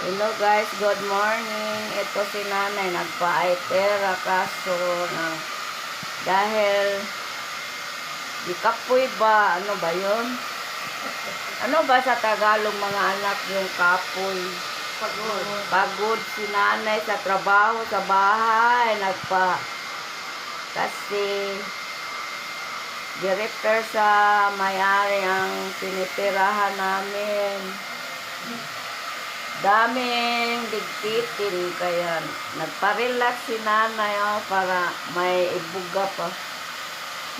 Hello guys, good morning. Ito si nanay, nagpa-aitera kaso na dahil di kapoy ba, ano ba yon? Ano ba sa Tagalog mga anak yung kapoy? Pagod. Pagod si nanay sa trabaho sa bahay, nagpa kasi director sa may-ari ang tinitirahan namin. Daming digpitin kaya nagpa-relax si nanay oh, para may ibuga pa.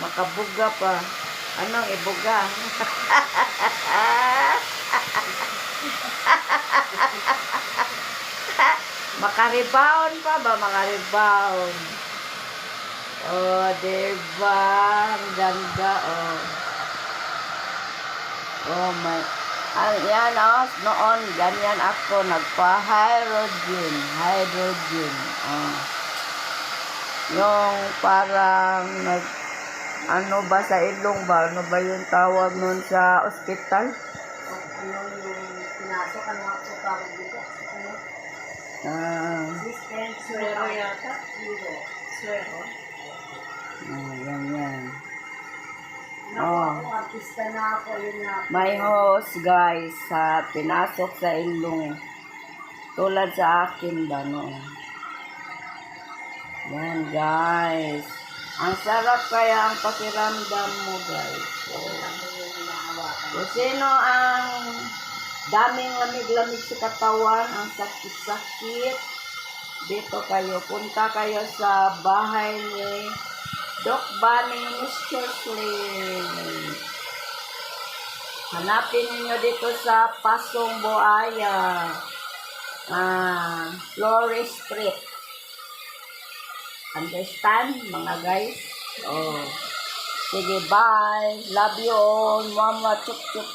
Makabuga pa. Anong ibuga? Makarebound pa ba? Makarebound. Oh, diba? Ang ganda, oh. Oh, my. Yan, oh. Noon, ganyan ako. Nagpa-hydrogen. Hydrogen. Oh. Yung parang nag... Ano ba sa ilong ba? Ano ba yung tawag nun sa ospital? Ano yung pinasok? Ano po tawag dito? Ano? Ah, Suero yata? Suero. Suero. ah, yan, yan. Naku, Oh. artista na ako. Yun na. May host guys sa pinasok sa ilong. Tulad sa akin ba no? Yan guys. Ang sarap kaya ang pakiramdam mo guys. Hinahawakan? kung sino ang daming lamig-lamig sa katawan, ang sakit-sakit, dito kayo. Punta kayo sa bahay ni Doc Bunny Mr. Slim. Hanapin niyo dito sa Pasong Buaya. Ah, Flores Street. Understand, mga guys? Oh. Sige, bye. Love you all. Mama, chup chup.